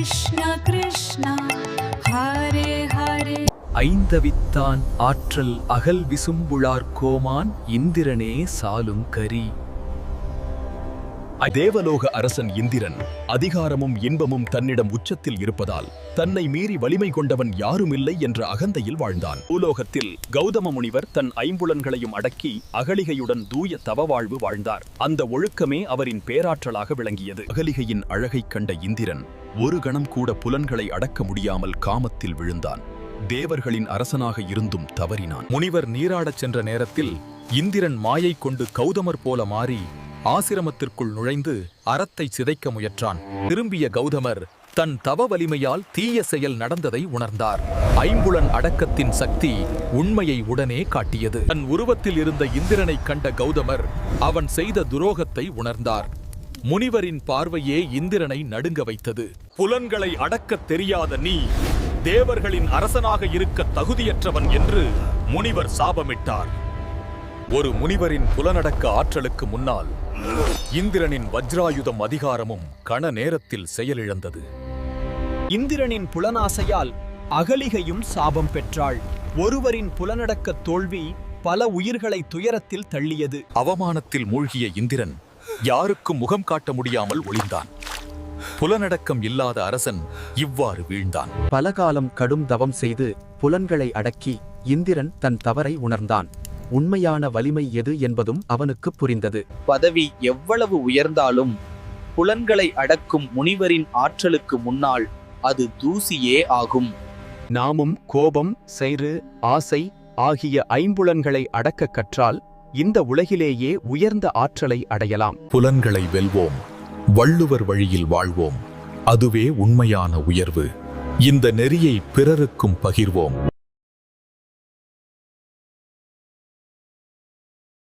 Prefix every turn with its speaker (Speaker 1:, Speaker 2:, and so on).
Speaker 1: கிருஷ்ண கிருஷ்ணா ஹரே ஹரே. ஐந்தவித்தான் ஆற்றல் அகல் விசும்புளார் கோமான் இந்திரனே சாலும் கரி
Speaker 2: தேவலோக அரசன் இந்திரன் அதிகாரமும் இன்பமும் தன்னிடம் உச்சத்தில் இருப்பதால் தன்னை மீறி வலிமை கொண்டவன் யாருமில்லை என்ற அகந்தையில் வாழ்ந்தான். பூலோகத்தில் கௌதம முனிவர் தன் ஐம்புலன்களையும் அடக்கி அகலிகையுடன் தூய தவ வாழ்வு வாழ்ந்தார். அந்த ஒழுக்கமே அவரின் பேராற்றலாக விளங்கியது. அகலிகையின் அழகைக் கண்ட இந்திரன் ஒரு கணம் கூட புலன்களை அடக்க முடியாமல் காமத்தில் விழுந்தான். தேவர்களின் அரசனாக இருந்தும் தவறினான். முனிவர் நீராடச் சென்ற நேரத்தில் இந்திரன் மாயை கொண்டு கௌதமர் போல மாறி ஆசிரமத்திற்குள் நுழைந்து அறத்தை சிதைக்க முயன்றான் திரும்பிய கௌதமர் தன் தவ வலிமையால் தீய செயல் நடந்ததை உணர்ந்தார். ஐம்புலன் அடக்கத்தின் சக்தி உண்மையை உடனே காட்டியது. தன் உருவத்தில் இருந்த இந்திரனை கண்ட கௌதமர் அவன் செய்த துரோகத்தை உணர்ந்தார். முனிவரின் பார்வையே இந்திரனை நடுங்க வைத்தது. புலன்களை அடக்கத் தெரியாத நீ தேவர்களின் அரசனாக இருக்க தகுதியற்றவன் என்று முனிவர் சாபமிட்டார். ஒரு முனிவரின் புலனடக்க ஆற்றலுக்கு முன்னால் இந்திரனின் வஜ்ராயுதம் அதிகாரமும் கண நேரத்தில் செயலிழந்தது.
Speaker 3: இந்திரனின் புலனாசையால் அகலிகையும் சாபம் பெற்றாள். ஒருவரின் புலனடக்க தோல்வி பல உயிர்களை துயரத்தில் தள்ளியது.
Speaker 2: அவமானத்தில் மூழ்கிய இந்திரன் யாருக்கும் முகம் காட்ட முடியாமல் ஒளிந்தான். புலனடக்கம் இல்லாத அரசன் இவ்வாறு வீழ்ந்தான்.
Speaker 4: பலகாலம் கடும் தவம் செய்து புலன்களை அடக்கி இந்திரன் தன் தவறை உணர்ந்தான். உண்மையான வலிமை எது என்பதும் அவனுக்கு புரிந்தது.
Speaker 5: பதவி எவ்வளவு உயர்ந்தாலும் புலன்களை அடக்கும் முனிவரின் ஆற்றலுக்கு முன்னால் அது தூசியே ஆகும்.
Speaker 4: நாமும் கோபம் செரு ஆசை ஆகிய ஐம்புலன்களை அடக்க கற்றால் இந்த உலகிலேயே உயர்ந்த ஆற்றலை அடையலாம்.
Speaker 2: புலன்களை வெல்வோம் வள்ளுவர் வழியில் வாழ்வோம் அதுவே உண்மையான உயர்வு. இந்த நெறியை பிறருக்கும் பகிர்வோம்.